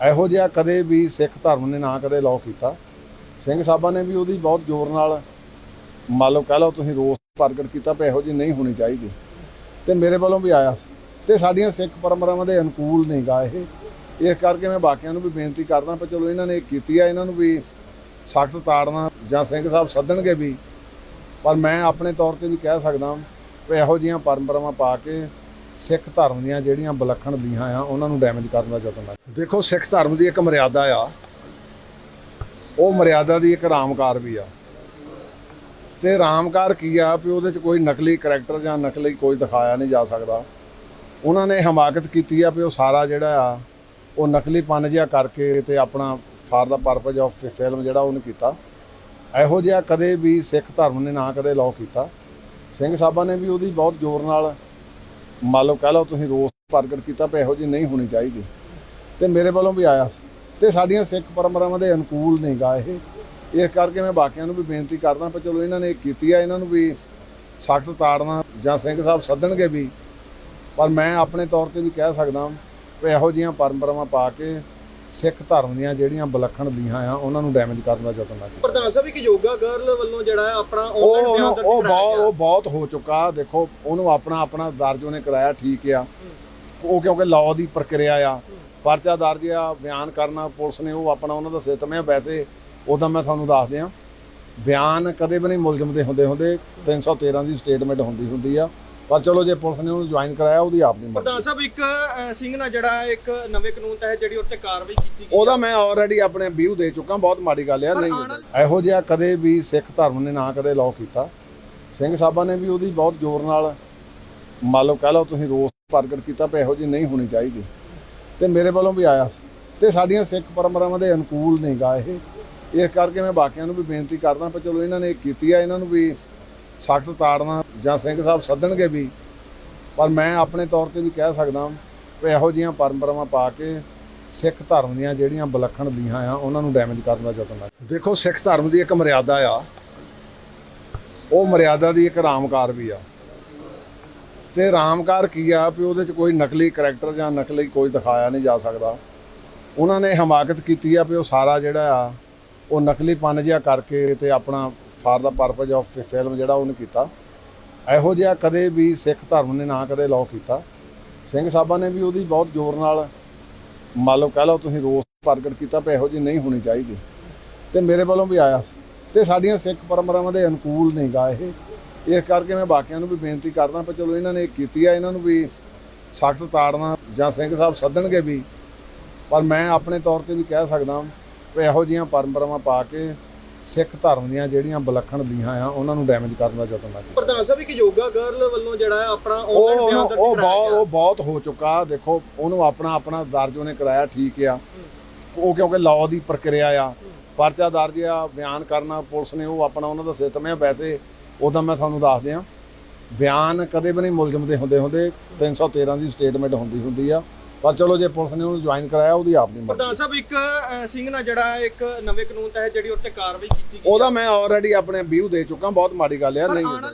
ਇਹੋ ਜਿਹਾ ਕਦੇ ਵੀ ਸਿੱਖ ਧਰਮ ਨੇ ਨਾ ਕਦੇ ਲਾਅ ਕੀਤਾ। ਸਿੰਘ ਸਾਹਿਬਾਂ ਨੇ ਵੀ ਉਹਦੀ ਬਹੁਤ ਜ਼ੋਰ ਨਾਲ ਮੰਨ ਲਓ ਕਹਿ ਲਓ ਤੁਸੀਂ ਰੋਸ ਪ੍ਰਗਟ ਕੀਤਾ ਵੀ ਇਹੋ ਜਿਹੀ ਨਹੀਂ ਹੋਣੀ ਚਾਹੀਦੀ। ਤੇ ਮੇਰੇ ਵੱਲੋਂ ਵੀ ਆਇਆ ਤੇ ਸਾਡੀਆਂ ਸਿੱਖ ਪਰੰਪਰਾਵਾਂ ਦੇ ਅਨੁਕੂਲ ਨਹੀਂ ਗਾ ਇਹ। ਇਸ ਕਰਕੇ ਮੈਂ ਬਾਕੀਆਂ ਨੂੰ ਵੀ ਬੇਨਤੀ ਕਰਦਾ ਪਰ ਚਲੋ ਇਹਨਾਂ ਨੇ ਇਹ ਕੀਤੀ ਆ, ਇਹਨਾਂ ਨੂੰ ਵੀ ਸਖਤ ਤਾੜਨਾ ਜਾਂ ਸਿੰਘ ਸਾਹਿਬ ਸੱਦਣਗੇ ਵੀ। ਪਰ ਮੈਂ ਆਪਣੇ ਤੌਰ ਤੇ ਵੀ ਕਹਿ ਸਕਦਾ ਵੀ ਇਹੋ ਜਿਹੀਆਂ ਪਰੰਪਰਾਵਾਂ ਪਾ ਕੇ ਸਿੱਖ ਧਰਮ ਦੀਆਂ ਜਿਹੜੀਆਂ ਵਿਲੱਖਣ ਦੀਆਂ ਆ, ਉਹਨਾਂ ਨੂੰ ਡੈਮੇਜ ਕਰਨ ਦਾ ਯਤਨ ਹੈ ਦੇਖੋ, ਸਿੱਖ ਧਰਮ ਦੀ ਇੱਕ ਮਰਿਆਦਾ ਆ। ਉਹ ਮਰਿਆਦਾ ਦੀ ਇੱਕ ਰਾਮਕਾਰ ਵੀ ਆ। ਤੇ ਰਾਮਕਾਰ ਕੀ ਆ ਵੀ ਉਹਦੇ 'ਚ ਕੋਈ ਨਕਲੀ ਕਰੈਕਟਰ ਜਾਂ ਨਕਲੀ ਕੋਈ ਦਿਖਾਇਆ ਨਹੀਂ ਜਾ ਸਕਦਾ। ਉਹਨਾਂ ਨੇ ਹਮਾਕਤ ਕੀਤੀ ਆ ਵੀ ਉਹ ਸਾਰਾ ਜਿਹੜਾ ਆ, ਉਹ ਨਕਲੀ ਪਨ ਜਿਹਾ ਕਰਕੇ ਤੇ ਆਪਣਾ for the purpose of film ਜਿਹੜਾ ਉਹਨੇ ਕੀਤਾ। ਇਹੋ ਜਿਹਾ ਕਦੇ ਵੀ ਸਿੱਖ ਧਰਮ ਨੇ ਨਾ ਕਦੇ ਲਾਅ ਕੀਤਾ। ਸਿੰਘ ਸਾਹਿਬਾਂ ਨੇ ਵੀ ਉਹਦੀ ਬਹੁਤ ਜ਼ੋਰ ਨਾਲ ਮੰਨ ਲਓ ਕਹਿ ਲਓ ਤੁਸੀਂ ਰੋਸ ਪ੍ਰਗਟ ਕੀਤਾ ਵੀ ਇਹੋ ਜਿਹੀ ਨਹੀਂ ਹੋਣੀ ਚਾਹੀਦੀ। ਤੇ ਮੇਰੇ ਵੱਲੋਂ ਵੀ ਆਇਆ ਤੇ ਸਾਡੀਆਂ ਸਿੱਖ ਪਰੰਪਰਾਵਾਂ ਦੇ ਅਨੁਕੂਲ ਨਹੀਂ ਗਾ ਇਹ। ਇਸ ਕਰਕੇ ਮੈਂ ਬਾਕੀਆਂ ਨੂੰ ਵੀ ਬੇਨਤੀ ਕਰਦਾ ਪਰ ਚਲੋ ਇਹਨਾਂ ਨੇ ਇਹ ਕੀਤੀ ਆ, ਇਹਨਾਂ ਨੂੰ ਵੀ ਸਖਤ ਤਾੜਨਾ ਜਾਂ ਸਿੰਘ ਸਾਹਿਬ ਸੱਦਣਗੇ ਵੀ। ਪਰ ਮੈਂ ਆਪਣੇ ਤੌਰ ਤੇ ਵੀ ਕਹਿ ਸਕਦਾ ਵੀ ਇਹੋ ਜਿਹੀਆਂ ਪਰੰਪਰਾਵਾਂ ਪਾ ਕੇ ਸਿੱਖ ਧਰਮ ਦੀਆਂ ਜਿਹੜੀਆਂ ਵਿਲੱਖਣ ਦੀਆਂ ਆ ਉਹਨਾਂ ਨੂੰ ਡੈਮੇਜ ਕਰਨ ਦਾ ਯਤਨ ਹੈ ਪ੍ਰਧਾਨ ਸਾਹਿਬ ਇੱਕ ਯੋਗਾ ਗਰਲ ਵੱਲੋਂ ਜਿਹੜਾ ਹੈ ਆਪਣਾ ਉਹ ਆਨਲਾਈਨ ਉਹਨੂੰ- ਉਹ ਬਹੁਤ। ਉਹ ਬਹੁਤ ਹੋ ਚੁੱਕਾ ਦੇਖੋ ਉਹਨੂੰ ਆਪਣਾ ਆਪਣਾ ਦਰਜ ਉਹਨੇ ਕਰਾਇਆ ਠੀਕ ਆ। ਉਹ ਕਿਉਂਕਿ ਲਾਅ ਦੀ ਪ੍ਰਕਿਰਿਆ ਆ ਪਰਚਾ ਦਰਜ ਆ ਬਿਆਨ ਕਰਨਾ ਪੁਲਿਸ ਨੇ ਉਹ ਆਪਣਾ ਉਹਨਾਂ ਦਾ ਸਿਸਟਮ ਹੈ ਵੈਸੇ ਉਹਦਾ ਮੈਂ ਤੁਹਾਨੂੰ ਦੱਸ ਦਿਆਂ ਬਿਆਨ ਕਦੇ ਵੀ ਨਹੀਂ ਮੁਲਜ਼ਮ ਦੇ ਹੁੰਦੇ ਹੁੰਦੇ। 313 ਦੀ ਸਟੇਟਮੈਂਟ ਹੁੰਦੀ ਹੁੰਦੀ ਆ। ਪਰ ਚਲੋ ਜੇ ਪੁਲਿਸ ਨੇ ਉਹਨੂੰ ਜੁਆਇਨ ਕਰਾਇਆ ਉਹਦੀ ਆਪਣੀ ਮਰਜ਼ੀ। ਪ੍ਰਧਾਨ ਸਾਹਿਬ ਇੱਕ ਅਹ, ਸਿੰਘ ਨਾਲ ਜਿਹੜਾ ਇੱਕ ਨਵੇਂ ਕਾਨੂੰਨ ਤਹਿਤ ਜਿਹੜੀ ਉੱਤੇ ਕਾਰਵਾਈ ਕੀਤੀ ਗਈ ਉਹਦਾ ਮੈਂ ਆਲਰੇਡੀ ਆਪਣੇ ਵਿਊ ਦੇ ਚੁੱਕਾ ਬਹੁਤ ਮਾੜੀ ਗੱਲ ਆ ਪਰ ਨਹੀਂ ਆਉਣ ਇਹੋ ਜਿਹਾ ਕਦੇ ਵੀ ਸਿੱਖ ਧਰਮ ਨੇ ਨਾ ਕਦੇ ਲਾਅ ਕੀਤਾ। ਸਿੰਘ ਸਾਹਿਬਾਂ ਨੇ ਵੀ ਉਹਦੀ ਬਹੁਤ ਜ਼ੋਰ ਨਾਲ ਮੰਨ ਲਓ ਕਹਿ ਲਓ ਤੁਸੀਂ ਰੋਸ ਪ੍ਰਗਟ ਕੀਤਾ ਵੀ ਇਹੋ ਜਿਹੀ ਨਹੀਂ ਹੋਣੀ ਚਾਹੀਦੀ। ਤੇ ਮੇਰੇ ਵੱਲੋਂ ਵੀ ਆਇਆ ਤੇ ਸਾਡੀਆਂ ਸਿੱਖ ਪਰੰਪਰਾਵਾਂ ਦੇ ਅਨੁਕੂਲ ਨਹੀਂ ਗਾ ਇਹ। ਇਸ ਕਰਕੇ ਮੈਂ ਬਾਕੀਆਂ ਨੂੰ ਵੀ ਬੇਨਤੀ ਕਰਦਾ ਪਰ ਚਲੋ ਇਹਨਾਂ ਨੇ ਇਹ ਕੀਤੀ ਆ ਇਹਨਾਂ ਨੂੰ ਵੀ ਸਖਤ ਤਾੜਨਾ ਜਾਂ ਸਿੰਘ ਸਾਹਿਬ ਸੱਦਣਗੇ ਵੀ, ਪਰ ਮੈਂ ਆਪਣੇ ਤੌਰ ਤੇ ਵੀ ਕਹਿ ਸਕਦਾ ਵੀ ਇਹੋ ਜਿਹੀਆਂ ਪਰੰਪਰਾਵਾਂ ਪਾ ਕੇ ਸਿੱਖ ਧਰਮ ਦੀਆਂ ਜਿਹੜੀਆਂ ਵਿਲੱਖਣ ਲੀਹਾਂ ਆ, ਉਹਨਾਂ ਨੂੰ ਡੈਮੇਜ ਕਰਨ ਦਾ ਯਤਨ ਹੈ ਦੇਖੋ, ਸਿੱਖ ਧਰਮ ਦੀ ਇੱਕ ਮਰਿਆਦਾ ਆ। ਉਹ ਮਰਿਆਦਾ ਦੀ ਇੱਕ ਰਾਮਕਾਰ ਵੀ ਆ। ਤੇ ਰਾਮਕਾਰ ਕੀ ਆ ਵੀ ਉਹਦੇ 'ਚ ਕੋਈ ਨਕਲੀ ਕਰੈਕਟਰ ਜਾਂ ਨਕਲੀ ਕੋਈ ਦਿਖਾਇਆ ਨਹੀਂ ਜਾ ਸਕਦਾ। ਉਹਨਾਂ ਨੇ ਹਮਾਕਤ ਕੀਤੀ ਆ ਵੀ ਉਹ ਸਾਰਾ ਜਿਹੜਾ ਆ, ਉਹ ਨਕਲੀ ਪਨ ਜਿਹਾ ਕਰਕੇ ਤੇ ਆਪਣਾ for the purpose of film ਜਿਹੜਾ ਉਹਨੇ ਕੀਤਾ, ਇਹੋ ਜਿਹਾ ਕਦੇ ਵੀ ਸਿੱਖ ਧਰਮ ਨੇ ਨਾ ਕਦੇ ਲਾਅ ਕੀਤਾ। ਸਿੰਘ ਸਾਹਿਬਾਂ ਨੇ ਵੀ ਉਹਦੀ ਬਹੁਤ ਜ਼ੋਰ ਨਾਲ, ਮੰਨ ਲਓ ਕਹਿ ਲਓ ਤੁਸੀਂ ਰੋਸ ਪ੍ਰਗਟ ਕੀਤਾ ਵੀ ਇਹੋ ਜਿਹੀ ਨਹੀਂ ਹੋਣੀ ਚਾਹੀਦੀ। ਤੇ ਮੇਰੇ ਵੱਲੋਂ ਵੀ ਆਇਆ ਤੇ ਸਾਡੀਆਂ ਸਿੱਖ ਪਰੰਪਰਾਵਾਂ ਦੇ ਅਨੁਕੂਲ ਨਹੀਂ ਗਾ ਇਹ। ਇਸ ਕਰਕੇ ਮੈਂ ਬਾਕੀਆਂ ਨੂੰ ਵੀ ਬੇਨਤੀ ਕਰਦਾ ਪਰ ਚਲੋ ਇਹਨਾਂ ਨੇ ਕੀਤੀ ਆ, ਇਹਨਾਂ ਨੂੰ ਵੀ ਸਖਤ ਤਾੜਨਾ ਜਾਂ ਸਿੰਘ ਸਾਹਿਬ ਸੱਦਣਗੇ ਵੀ। ਪਰ ਮੈਂ ਆਪਣੇ ਤੌਰ ਤੇ ਵੀ ਕਹਿ ਸਕਦਾ ਵੀ ਇਹੋ ਜਿਹੀਆਂ ਪਰੰਪਰਾਵਾਂ ਪਾ ਕੇ ਸਿੱਖ ਧਰਮ ਦੀਆਂ ਜਿਹੜੀਆਂ ਵਿਲੱਖਣ ਦੀਆਂ ਆ ਉਹਨਾਂ ਨੂੰ ਡੈਮੇਜ ਕਰਨ ਦਾ ਯਤਨ ਹੈ ਪ੍ਰਧਾਨ ਸਾਹਿਬ ਇੱਕ ਯੋਗਾ ਗਰਲ ਵੱਲੋਂ ਜਿਹੜਾ ਹੈ ਆਪਣਾ ਉਹ ਬਿਆਨ ਦਰਜ ਉਹ ਕਰਾਇਆ ਬਹੁਤ ਗਿਆ। ਉਹ ਬਹੁਤ ਹੋ ਚੁੱਕਾ ਦੇਖੋ ਉਹਨੂੰ ਆਪਣਾ ਆਪਣਾ ਦਰਜ ਉਹਨੇ ਕਰਾਇਆ ਠੀਕ ਆ। ਉਹ ਕਿਉਂਕਿ ਲਾਅ ਦੀ ਪ੍ਰਕਿਰਿਆ ਆ ਪਰਚਾ ਦਰਜ ਆ ਬਿਆਨ ਕਰਨਾ ਪੁਲਿਸ ਨੇ ਉਹ ਆਪਣਾ ਉਹਨਾਂ ਦਾ ਸਿਸਟਮ ਹੈ ਵੈਸੇ ਉਹਦਾ ਮੈਂ ਤੁਹਾਨੂੰ ਦੱਸ ਦਿਆਂ। ਬਿਆਨ ਕਦੇ ਵੀ ਨਹੀਂ ਮੁਲਜ਼ਮ ਦੇ ਹੁੰਦੇ ਹੁੰਦੇ 313 ਦੀ ਸਟੇਟਮੈਂਟ ਹੁੰਦੀ ਹੁੰਦੀ ਆ। ਪਰ ਚਲੋ ਜੇ ਪੁਲਿਸ ਨੇ ਉਹਨੂੰ ਜੁਆਇਨ ਕਰਾਇਆ ਉਹਦੀ ਆਪਣੀ ਪ੍ਰਧਾਨ ਮਰਜ਼ੀ। ਸਾਹਿਬ ਇੱਕ ਅਹ, ਸਿੰਘ ਨਾਲ ਜਿਹੜਾ ਇੱਕ ਨਵੇਂ ਕਾਨੂੰਨ ਤਹਿਤ ਜਿਹੜੀ ਉੱਤੇ ਕਾਰਵਾਈ ਕੀਤੀ ਗਈ ਉਹਦਾ ਮੈਂ ਆਲਰੇਡੀ ਆਪਣੇ ਵਿਊ ਦੇ ਚੁੱਕਾ ਬਹੁਤ ਮਾੜੀ ਗੱਲ ਆ ਨਹੀਂ ਆਉਣ